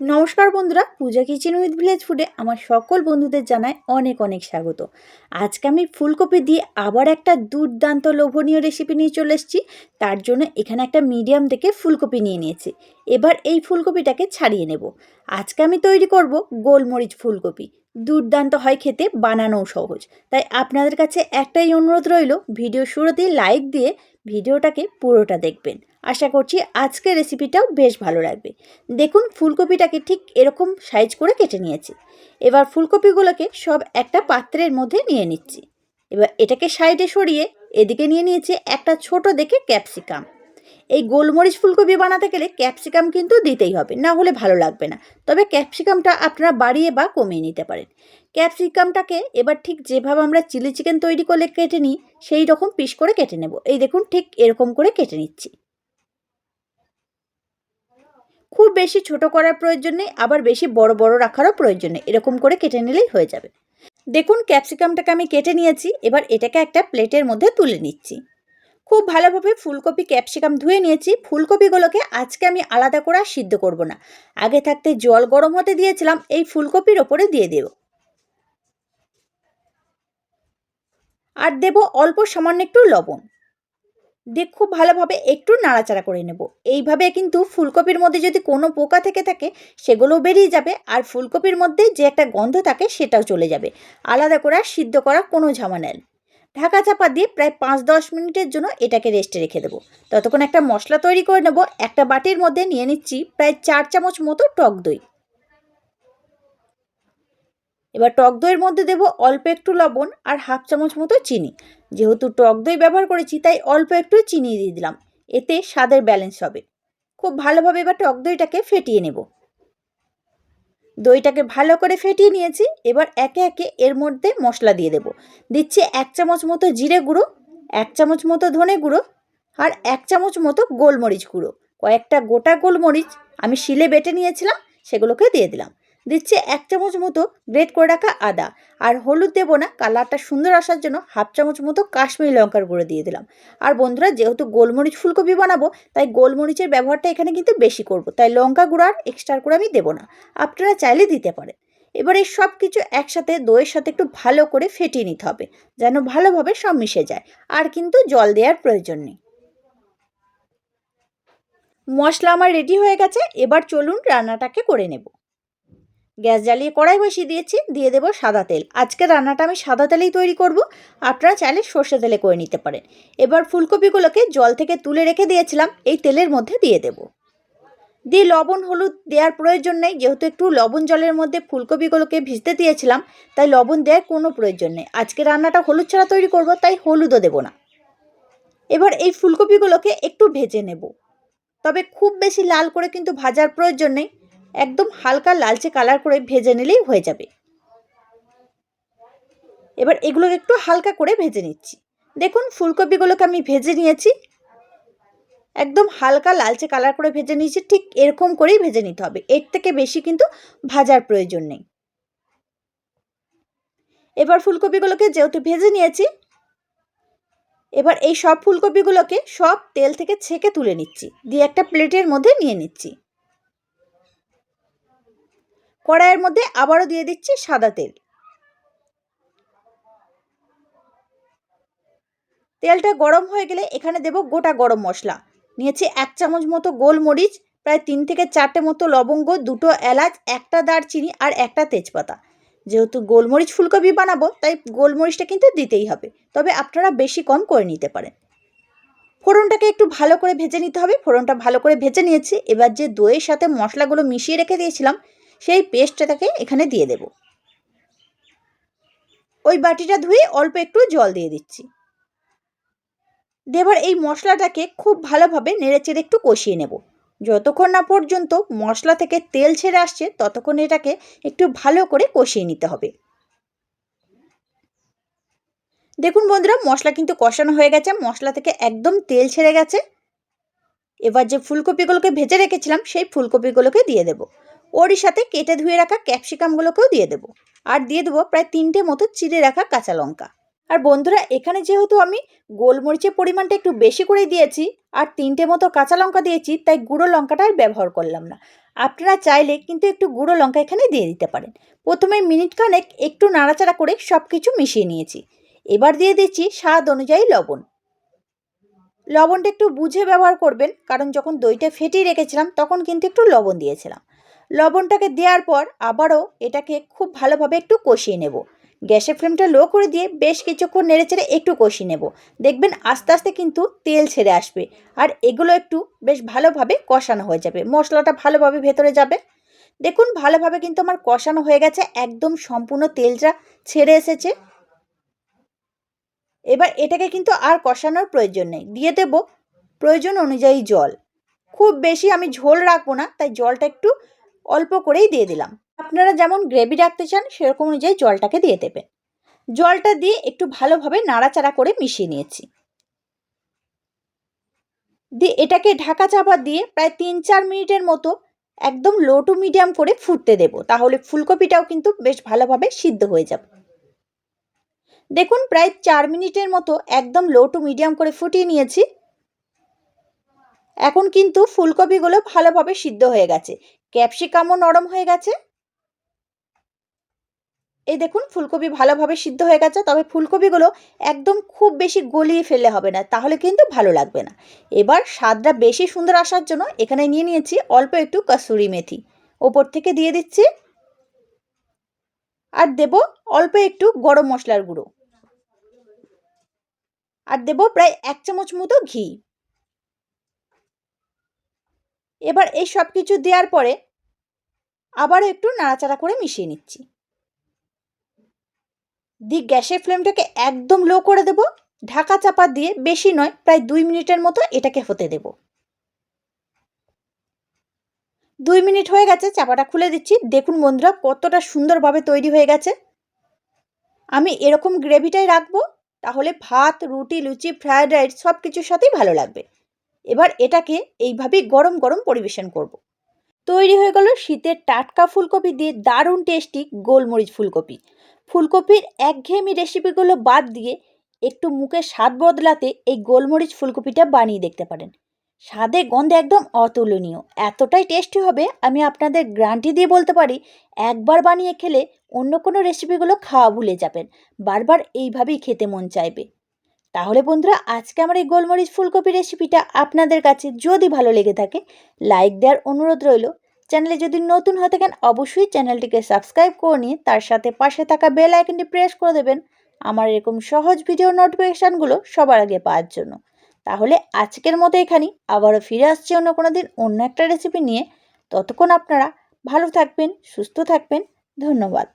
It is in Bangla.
নমস্কার বন্ধুরা, পূজা কিচেন উইথ ভিলেজ ফুডে আমার সকল বন্ধুদের জানায় অনেক অনেক স্বাগত। আজকে আমি ফুলকপি দিয়ে আবার একটা দুর্দান্ত লোভনীয় রেসিপি নিয়ে চলে এসেছি। তার জন্য এখানে একটা মিডিয়াম থেকে ফুলকপি নিয়ে নিয়েছি। এবার এই ফুলকপিটাকে ছাড়িয়ে নেব। আজকে আমি তৈরি করব গোলমরিচ ফুলকপি। দুর্দান্ত হয় খেতে, বানানোও সহজ। তাই আপনাদের কাছে একটাই অনুরোধ রইল, ভিডিও শুরুতেই লাইক দিয়ে ভিডিওটাকে পুরোটা দেখবেন। আশা করছি আজকের রেসিপিটাও বেশ ভালো লাগবে। দেখুন ফুলকপিটাকে ঠিক এরকম সাইজ করে কেটে নিয়েছি। এবার ফুলকপিগুলোকে সব একটা পাত্রের মধ্যে নিয়ে নিচ্ছি। এবার এটাকে সাইডে সরিয়ে এদিকে নিয়ে নিয়েছি একটা ছোট দেখে ক্যাপসিকাম এই গোলমরিচ ফুলকপি বানাতে গেলে ক্যাপসিকাম কিন্তু দিতেই হবে, না হলে ভালো লাগবে না। তবে ক্যাপসিকামটা আপনারা বাড়িয়ে বা কমিয়ে নিতে পারেন। ক্যাপসিকামটাকে এবার ঠিক যেভাবে আমরা চিলি চিকেন তৈরি করলে কেটে নিই, সেই রকম পিস করে কেটে নেব। এই দেখুন ঠিক এরকম করে কেটে নিচ্ছি। খুব বেশি ছোট করার প্রয়োজন নেই, আবার বেশি বড় বড় রাখারও প্রয়োজন নেই। এরকম করে কেটে নিলেই হয়ে যাবে। দেখুন, ক্যাপসিকামটাকে আমি কেটে নিয়েছি, এবার এটাকে একটা প্লেটের মধ্যে তুলে নিচ্ছি। খুব ভালোভাবে ফুলকপি, ক্যাপসিকাম ধুয়ে নিয়েছি। ফুলকপিগুলোকে আজকে আমি আলাদা করে আর সিদ্ধ করব না। আগে থাকতে জল গরম হতে দিয়েছিলাম, এই ফুলকপির ওপরে দিয়ে দেব। আর দেব অল্প সামান্য একটু লবণ। দিয়ে খুব ভালোভাবে একটু নাড়াচাড়া করে নেব। এইভাবে কিন্তু ফুলকপির মধ্যে যদি কোনো পোকা থেকে থাকে, সেগুলোও বেরিয়ে যাবে আর ফুলকপির মধ্যে যে একটা গন্ধ থাকে, সেটাও চলে যাবে। আলাদা করে সিদ্ধ করা কোনো ঝামেলা নেই। ঢাকা চাপা দিয়ে প্রায় পাঁচ দশ মিনিটের জন্য এটাকে রেস্টে রেখে দেবো। ততক্ষণ একটা মশলা তৈরি করে নেব। একটা বাটির মধ্যে নিয়ে নিচ্ছি প্রায় চার চামচ মতো টক দই। এবার টক দইয়ের মধ্যে দেব অল্প একটু লবণ আর হাফ চামচ মতো চিনি। যেহেতু টক দই ব্যবহার করেছি, তাই অল্প একটু চিনি দিয়ে দিলাম। এতে স্বাদের ব্যালেন্স হবে। খুব ভালোভাবে এবার টক দইটাকে ফেটিয়ে নেব। দইটাকে ভালো করে ফেটিয়ে নিয়েছি। এবার একে একে এর মধ্যে মশলা দিয়ে দেব। দিচ্ছি এক চামচ মতো জিরে গুঁড়ো, এক চামচ মতো ধনে গুঁড়ো আর এক চামচ মতো গোলমরিচ গুঁড়ো। কয়েকটা গোটা গোলমরিচ আমি শিলে বেটে নিয়েছিলাম, সেগুলোকে দিয়ে দিলাম। দিচ্ছি এক চামচ মতো গ্রেট করে রাখা আদা। আর হলুদ দেবো না, কালারটা সুন্দর আসার জন্য হাফ চামচ মতো কাশ্মীরি লঙ্কার গুঁড়ো দিয়ে দিলাম। আর বন্ধুরা, যেহেতু গোলমরিচ ফুলকপি বানাবো, তাই গোলমরিচের ব্যবহারটা এখানে কিন্তু বেশি করব। তাই লঙ্কা গুঁড়ো আর এক্সট্রা করে আমি দেবো না। আপনারা চাইলে দিতে পারেন। এবার এই সব কিছু একসাথে দইয়ের সাথে একটু ভালো করে ফেটিয়ে নিতে হবে, যেন ভালোভাবে সব মিশে যায়। আর কিন্তু জল দেওয়ার প্রয়োজন নেই। মশলা আমার রেডি হয়ে গেছে, এবার চলুন রান্নাটাকে করে নেব। গ্যাস জ্বালিয়ে কড়াই বসিয়ে দিয়েছি, দিয়ে দেবো সাদা তেল। আজকে রান্নাটা আমি সাদা তেলেই তৈরি করব, আপনারা চাইলে সর্ষে তেলে করে নিতে পারেন। এবার ফুলকপিগুলোকে জল থেকে তুলে রেখে দিয়েছিলাম, এই তেলের মধ্যে দিয়ে দেব। দিয়ে লবণ, হলুদ দেওয়ার প্রয়োজন নেই, যেহেতু একটু লবণ জলের মধ্যে ফুলকপিগুলোকে ভিজতে দিয়েছিলাম, তাই লবণ দেওয়ার কোনো প্রয়োজন নেই। আজকে রান্নাটা হলুদ ছাড়া তৈরি করব, তাই হলুদও দেব না। এবার এই ফুলকপিগুলোকে একটু ভেজে নেব। তবে খুব বেশি লাল করে কিন্তু ভাজার প্রয়োজন নেই একদম হালকা লালচে কালার করে ভেজে নিলেই হয়ে যাবে। এবার এগুলোকে একটু হালকা করে ভেজে নিচ্ছি। দেখুন ফুলকপিগুলোকে আমি ভেজে নিয়েছি। একদম হালকা লালচে কালার করে ভেজে নিয়েছি, ঠিক এরকম করেই ভেজে নিতে হবে। এর থেকে বেশি কিন্তু ভাজার প্রয়োজন নেই। এবার ফুলকপিগুলোকে যেহেতু ভেজে নিয়েছি, এবার এই সব ফুলকপিগুলোকে সব তেল থেকে ছেঁকে তুলে নিচ্ছি। দিয়ে একটা প্লেটের মধ্যে নিয়ে নিচ্ছি। কড়াইয়ের মধ্যে আবারও দিয়ে দিচ্ছি সাদা তেল। তেলটা গরম হয়ে গেলে এখানে দেব গোটা গরম মশলা। নিয়েছি এক চামচ মতো গোলমরিচ, প্রায় তিন থেকে চারটে মতো লবঙ্গ, দুটো এলাচ, একটা দারচিনি আর একটা তেজপাতা। যেহেতু গোলমরিচ ফুলকপি বানাবো, তাই গোলমরিচটা কিন্তু দিতেই হবে। তবে আপনারা বেশি কম করে নিতে পারেন। ফোড়নটাকে একটু ভালো করে ভেজে নিতে হবে। ফোড়নটা ভালো করে ভেজে নিয়েছি। এবার যে দইয়ের সাথে মশলাগুলো মিশিয়ে রেখে দিয়েছিলাম সেই পেস্টটাকে এখানে দিয়ে দেব। ওই বাটিটা ধুয়ে অল্প একটু জল দিয়ে দিচ্ছি। দেবার এই মশলাটাকে খুব ভালোভাবে নেড়েচেড়ে একটু কষিয়ে নেব। যতক্ষণ না পর্যন্ত মশলা থেকে তেল ছেড়ে আসছে, ততক্ষণ এটাকে একটু ভালো করে কষিয়ে নিতে হবে। দেখুন বন্ধুরা, মশলা কিন্তু কষানো হয়ে গেছে, মশলা থেকে একদম তেল ছেড়ে গেছে। এবার যে ফুলকপিগুলোকে ভেজে রেখেছিলাম, সেই ফুলকপিগুলোকে দিয়ে দেবো। ওরই সাথে কেটে ধুয়ে রাখা ক্যাপসিকামগুলোকেও দিয়ে দেবো। আর দিয়ে দেবো প্রায় তিনটে মতো চিড়ে রাখা কাঁচা লঙ্কা। আর বন্ধুরা, এখানে যেহেতু আমি গোলমরিচের পরিমাণটা একটু বেশি করে দিয়েছি আর তিনটে মতো কাঁচা লঙ্কা দিয়েছি, তাই গুঁড়ো লঙ্কাটা আর ব্যবহার করলাম না। আপনারা চাইলে কিন্তু একটু গুঁড়ো লঙ্কা এখানে দিয়ে দিতে পারেন। প্রথমে মিনিট খানেক একটু নাড়াচাড়া করে সব কিছু মিশিয়ে নিয়েছি। এবার দিয়ে দিচ্ছি স্বাদ অনুযায়ী লবণ। লবণটা একটু বুঝে ব্যবহার করবেন, কারণ যখন দইটা ফেটিয়ে রেখেছিলাম, তখন কিন্তু একটু লবণ দিয়েছিলাম। লবণটাকে দেওয়ার পর আবারও এটাকে খুব ভালোভাবে একটু কষিয়ে নেব। গ্যাসের ফ্লেমটা লো করে দিয়ে বেশ কিছুক্ষণ নেড়ে চেড়ে একটু কষিয়ে নেব। দেখবেন আস্তে আস্তে কিন্তু তেল ছেড়ে আসবে আর এগুলো একটু বেশ ভালোভাবে কষানো হয়ে যাবে। মশলাটা ভালোভাবে ভেতরে যাবে। দেখুন ভালোভাবে কিন্তু আমার কষানো হয়ে গেছে, একদম সম্পূর্ণ তেলটা ছেড়ে এসেছে। এবার এটাকে কিন্তু আর কষানোর প্রয়োজন নেই। দিয়ে দেব প্রয়োজন অনুযায়ী জল। খুব বেশি আমি ঝোল রাখব না, তাই জলটা একটু অল্প করেই দিয়ে দিলাম। আপনারা যেমন গ্রেভি রাখতে চান, সেরকম অনুযায়ী জলটাকে দিয়ে দেবেন। জলটা দিয়ে একটু ভালোভাবে নাড়াচাড়া করে মিশিয়ে নিয়েছি। দিয়ে এটাকে ঢাকা চাপা দিয়ে প্রায় তিন চার মিনিটের মতো একদম লো টু মিডিয়াম করে ফুটতে দেব। তাহলে ফুলকপিটাও কিন্তু বেশ ভালোভাবে সিদ্ধ হয়ে যাবে। দেখুন, প্রায় চার মিনিটের মতো একদম লো টু মিডিয়াম করে ফুটিয়ে নিয়েছি। এখন কিন্তু ফুলকপিগুলো ভালোভাবে সিদ্ধ হয়ে গেছে। ক্যাপসিকামও নরম হয়ে গেছে। এই দেখুন, ফুলকপি ভালোভাবে সিদ্ধ হয়ে গেছে, তবে ফুলকপিগুলো একদম খুব বেশি গলিয়ে ফেলে হবে না, তাহলে কিন্তু ভালো লাগবে না। এবার স্বাদটা বেশি সুন্দর আসার জন্য এখানে নিয়ে নিয়েছি অল্প একটু কাসুরি মেথি। ওপর থেকে দিয়ে দিচ্ছি। আর দেব অল্প একটু গরম মশলার গুঁড়ো। আর দেব প্রায় এক চামচ মতো ঘি। এবার এই সব কিছু দেওয়ার পরে আবারও একটু নাড়াচাড়া করে মিশিয়ে নিচ্ছি। দিয়ে গ্যাসের ফ্লেমটাকে একদম লো করে দেব। ঢাকা চাপা দিয়ে বেশি নয়, প্রায় দুই মিনিটের মতো এটাকে হতে দেব। দুই মিনিট হয়ে গেছে, চাপাটা খুলে দিচ্ছি। দেখুন বন্ধুরা, কতটা সুন্দরভাবে তৈরি হয়ে গেছে। আমি এরকম গ্রেভিটাই রাখব, তাহলে ভাত, রুটি, লুচি, ফ্রায়েড রাইস সব কিছুর সাথেই ভালো লাগবে। এবার এটাকে এইভাবেই গরম গরম পরিবেশন করব। তৈরি হয়ে গেল শীতের টাটকা ফুলকপি দিয়ে দারুণ টেস্টি গোলমরিচ ফুলকপি। ফুলকপির একঘেয়েমি রেসিপিগুলো বাদ দিয়ে একটু মুখে স্বাদ বদলাতে এই গোলমরিচ ফুলকপিটা বানিয়ে দেখতে পারেন। স্বাদে গন্ধে একদম অতুলনীয়। এতটাই টেস্টি হবে, আমি আপনাদের গ্রান্টি দিয়ে বলতে পারি, একবার বানিয়ে খেলে অন্য কোনো রেসিপিগুলো খাওয়া ভুলে যাবেন। বারবার এইভাবেই খেতে মন চাইবে। তাহলে বন্ধুরা, আজকে আমার এই গোলমরিচ ফুলকপি রেসিপিটা আপনাদের কাছে যদি ভালো লেগে থাকে লাইক দেওয়ার অনুরোধ রইল। চ্যানেলে যদি নতুন হয়ে থাকেন, অবশ্যই চ্যানেলটিকে সাবস্ক্রাইব করে নিয়ে তার সাথে পাশে থাকা বেল আইকনটি প্রেস করে দেবেন। আমার এরকম সহজ ভিডিও নোটিফিকেশানগুলো সবার আগে পাওয়ার জন্য। তাহলে আজকের মতো এখানেই, আবারও ফিরে আসছি অন্য কোনো দিন অন্য একটা রেসিপি নিয়ে। ততক্ষণ আপনারা ভালো থাকবেন, সুস্থ থাকবেন। ধন্যবাদ।